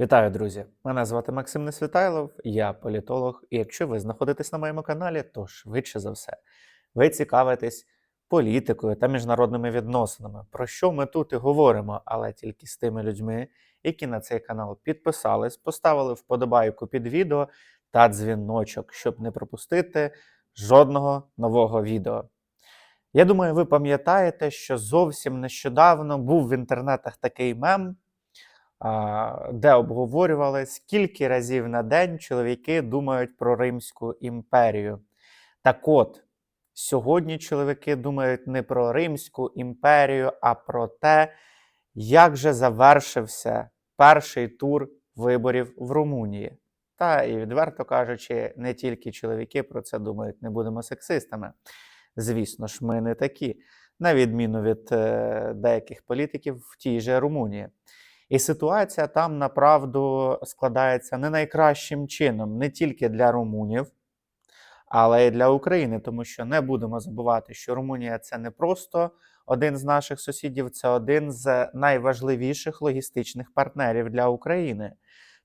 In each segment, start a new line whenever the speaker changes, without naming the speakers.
Вітаю, друзі! Мене звати Максим Несвітайлов, я політолог. І якщо ви знаходитесь на моєму каналі, то швидше за все, ви цікавитесь політикою та міжнародними відносинами. Про що ми тут і говоримо, але тільки з тими людьми, які на цей канал підписались, поставили вподобайку під відео та дзвіночок, щоб не пропустити жодного нового відео. Я думаю, ви пам'ятаєте, що зовсім нещодавно був в інтернетах такий мем, де обговорювали, скільки разів на день чоловіки думають про Римську імперію. Так от, сьогодні чоловіки думають не про Римську імперію, а про те, як же завершився перший тур виборів в Румунії. Та і відверто кажучи, не тільки чоловіки про це думають, не будемо сексистами. Звісно ж, ми не такі, на відміну від е, деяких політиків в тій же Румунії. І ситуація там направду складається не найкращим чином, не тільки для румунів, але й для України, тому що не будемо забувати, що Румунія це не просто один з наших сусідів, це один з найважливіших логістичних партнерів для України.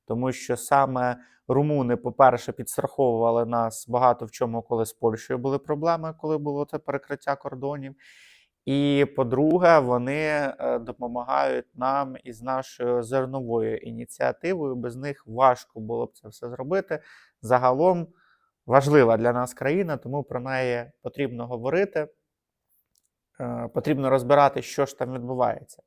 Тому що саме румуни, по-перше, підстраховували нас багато в чому, коли з Польщею були проблеми, коли було це перекриття кордонів. І по-друге, вони е, допомагають нам із нашою зерновою ініціативою. Без них важко було б це все зробити. Загалом важлива для нас країна, тому про неї потрібно говорити. Е, Потрібно розбирати, що ж там відбувається. Е,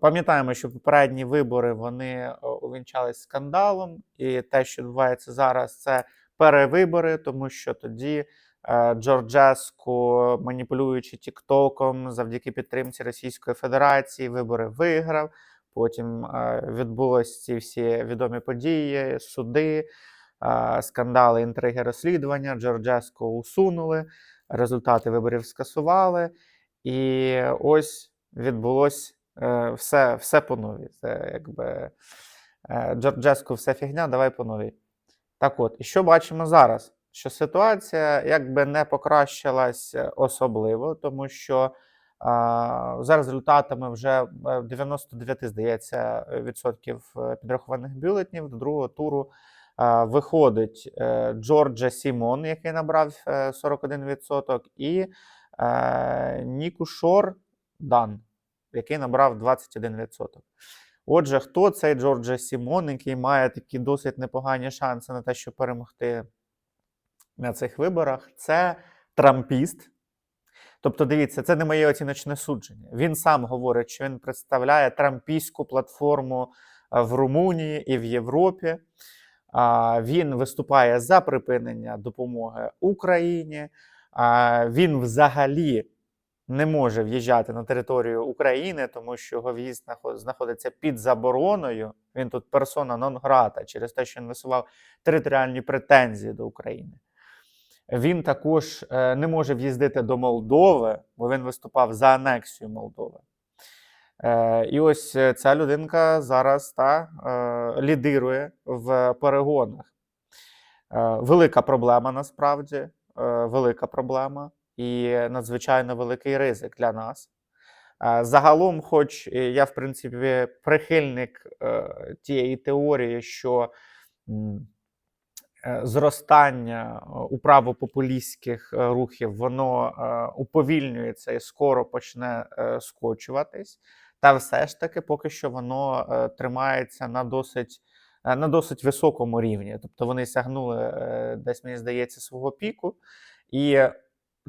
Пам'ятаємо, що попередні вибори вони увінчались скандалом, і те, що відбувається зараз, це перевибори, тому що тоді Джорджеску, маніпулюючи Тіктоком, завдяки підтримці Російської Федерації, вибори виграв. Потім е, відбулись ці всі відомі події, суди, е, скандали, інтриги, розслідування. Джорджеску усунули, результати виборів скасували. І ось відбулось е, все, все по новій. Це якби е, Джорджеску все фігня, давай по новій. Так от, і що бачимо зараз? Що ситуація якби не покращилась е, особливо, тому що за результатами вже е, 99, здається, відсотків е, підрахованих бюлетнів до другого туру виходить е, Джорджа Сімон, який набрав е, 41%, і е, Нікушор Дан, який набрав 21%. Отже, хто цей Джорджа Сімон, який має такі досить непогані шанси на те, щоб перемогти на цих виборах, це трампіст. Тобто, дивіться, це не моє оціночне судження. Він сам говорить, що він представляє трампійську платформу е, в Румунії і в Європі. Він виступає за припинення допомоги Україні. Він взагалі не може в'їжджати на територію України, тому що його в'їзд знаходиться під забороною. Він тут персона нон грата через те, що він висував територіальні претензії до України. Він також е, не може в'їздити до Молдови, бо він виступав за анексію Молдови. Е, І ось е, ця людинка зараз та, лідирує в перегонах. Велика проблема насправді, велика проблема і надзвичайно великий ризик для нас. Загалом, хоч я, в принципі, прихильник тієї теорії, що зростання е, у е, рухів воно е, уповільнюється і скоро почне е, скочуватись. Та все ж таки, поки що воно е, тримається на досить, е, на досить високому рівні. Тобто вони сягнули е, десь, мені здається, свого піку. І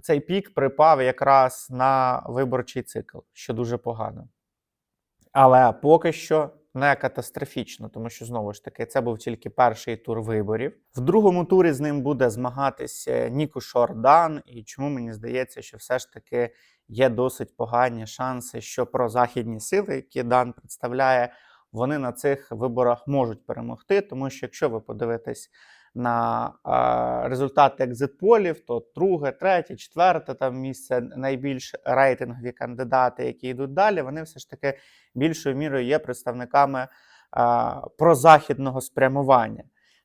цей пік припав якраз на виборчий цикл, що дуже погано. Але поки що не катастрофічно, тому що знову ж таки це був тільки перший тур виборів. В другому турі з ним буде змагатися Ніку Шордан. І чому мені здається, що все ж таки є досить погані шанси, що прозахідні сили, які Дан представляє, вони на цих виборах можуть перемогти. Тому що якщо ви подивитесь на результати екзитполів, то друге, третє, четверте там місце найбільш рейтингові кандидати, які йдуть далі, вони все ж таки більшою мірою є представниками прозахідного спрямування.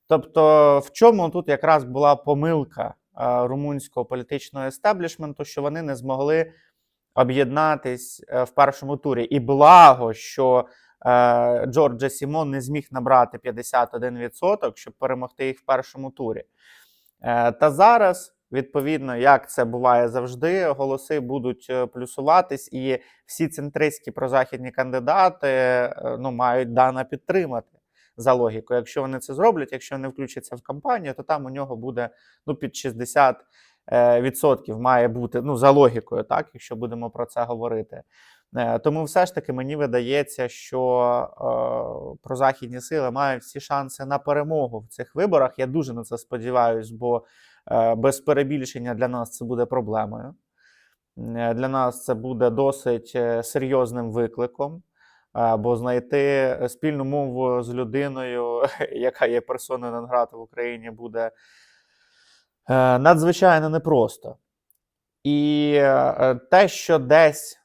Тобто, в чому тут якраз була помилка румунського політичного естеблішменту, що вони не змогли об'єднатись е, в першому турі. І благо, що Джорджа Сімон не зміг набрати 51%, щоб перемогти їх в першому турі. Е, Та зараз, відповідно, як це буває завжди, голоси будуть е, плюсуватись, і всі центристські прозахідні кандидати е, ну, мають Дана підтримати за логікою. Якщо вони це зроблять, якщо вони включаться в кампанію, то там у нього буде ну, під 60 е, відсотків має бути ну, за логікою, так, якщо будемо про це говорити. Е, Тому все ж таки мені видається, що е, прозахідні сили мають всі шанси на перемогу в цих виборах. Я дуже на це сподіваюся, бо е, без перебільшення для нас це буде проблемою. Е, Для нас це буде досить е, серйозним викликом. е, Бо знайти спільну мову з людиною, яка є персоною Нонграта в Україні, буде е, надзвичайно непросто. І е, те, що десь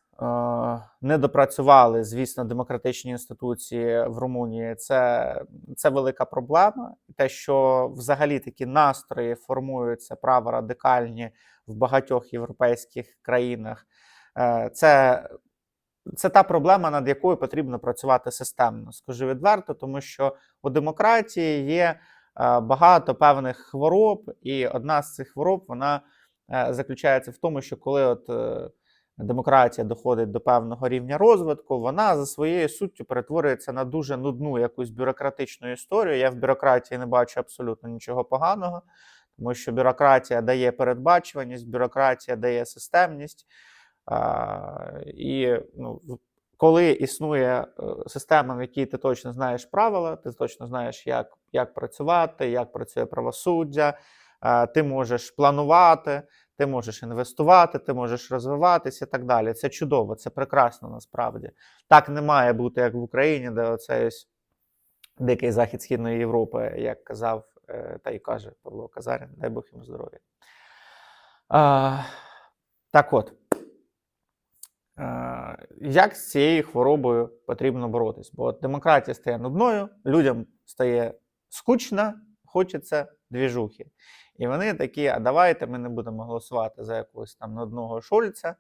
не допрацювали, звісно, демократичні інституції в Румунії, це, це велика проблема. Те, що взагалі такі настрої формуються праворадикальні в багатьох європейських країнах, е, це, це та проблема, над якою потрібно працювати системно. Скажу відверто, тому що у демократії є е, багато певних хвороб, і одна з цих хвороб вона е, заключається в тому, що коли от е, демократія доходить до певного рівня розвитку, вона за своєю суттю перетворюється на дуже нудну якусь бюрократичну історію. Я в бюрократії не бачу абсолютно нічого поганого, тому що бюрократія дає передбачуваність, бюрократія дає системність. І ну, коли існує е, система, в якій ти точно знаєш правила, ти точно знаєш, як, як працювати, як працює правосуддя, е, ти можеш планувати, ти можеш інвестувати, ти можеш розвиватися і так далі. Це чудово, це прекрасно насправді. Так не має бути, як в Україні, де оцей ось дикий захід Східної Європи, як казав е, та й каже Павло Казарін, дай Бог йому здоров'я. Так от. Як з цією хворобою потрібно боротись? Бо демократія стає нудною, людям стає скучно, хочеться двіжухи. І вони такі: а давайте ми не будемо голосувати за якогось там нудного Шольца,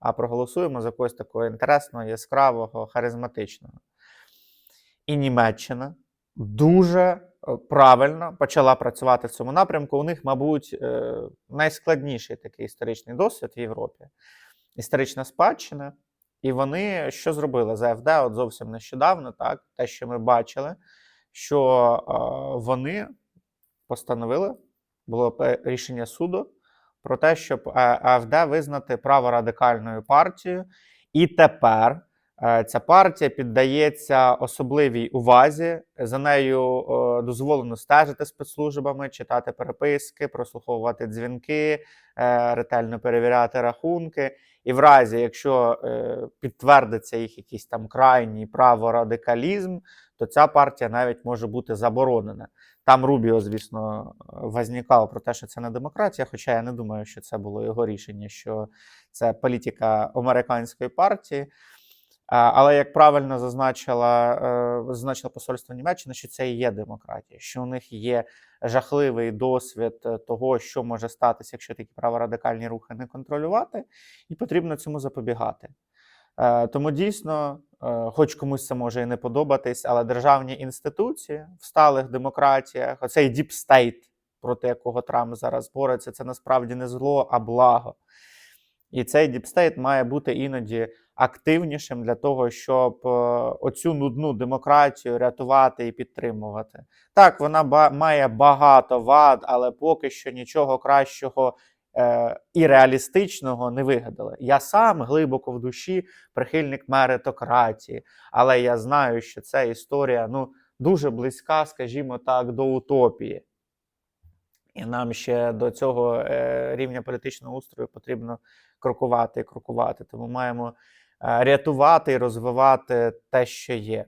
а проголосуємо за когось такого інтересного, яскравого, харизматичного. І Німеччина дуже е, правильно почала працювати в цьому напрямку. У них, мабуть, е, найскладніший такий історичний досвід в Європі історична спадщина. І вони що зробили з АФД от зовсім нещодавно, так, те, що ми бачили, що е, вони постановили, було рішення суду про те, щоб е, АФД визнати праворадикальною партією. І тепер е, ця партія піддається особливій увазі. За нею е, дозволено стежити спецслужбами, читати переписки, прослуховувати дзвінки, ретельно перевіряти рахунки. І в разі, якщо підтвердиться їх якийсь там крайній праворадикалізм, то ця партія навіть може бути заборонена. Там Рубіо, звісно, вознікав про те, що це не демократія, хоча я не думаю, що це було його рішення, що це політика американської партії. Але як правильно зазначила, е, зазначило посольство Німеччини, що це і є демократія, що у них є жахливий досвід е, того, що може статися, якщо такі праворадикальні рухи не контролювати, і потрібно цьому запобігати. Е, Тому дійсно, хоч комусь це може і не подобатись, але державні інституції в сталих демократіях, оцей діпстейт, проти якого Трамп зараз бореться, це насправді не зло, а благо. І цей діпстейт має бути іноді активнішим для того, щоб е, оцю нудну демократію рятувати і підтримувати. Так, вона має багато вад, але поки що нічого кращого е, і реалістичного не вигадали. Я сам глибоко в душі прихильник меритократії, але я знаю, що ця історія ну, дуже близька, скажімо так, до утопії. І нам ще до цього е, рівня політичного устрою потрібно крокувати і крокувати. Тому маємо е, рятувати і розвивати те, що є.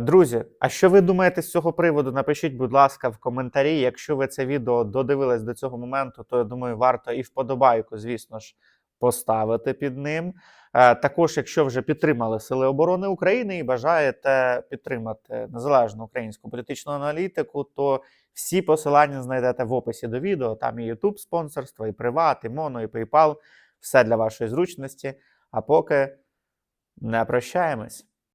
Друзі, а що ви думаєте з цього приводу? Напишіть, будь ласка, в коментарі. Якщо ви це відео додивились до цього моменту, то я думаю, варто і вподобайку, звісно ж, поставити під ним. Також, якщо вже підтримали Сили оборони України і бажаєте підтримати незалежну українську політичну аналітику, то всі посилання знайдете в описі до відео. Там і YouTube спонсорство, і Приват, і Моно, і PayPal. Все для вашої зручності. А поки не прощаємось.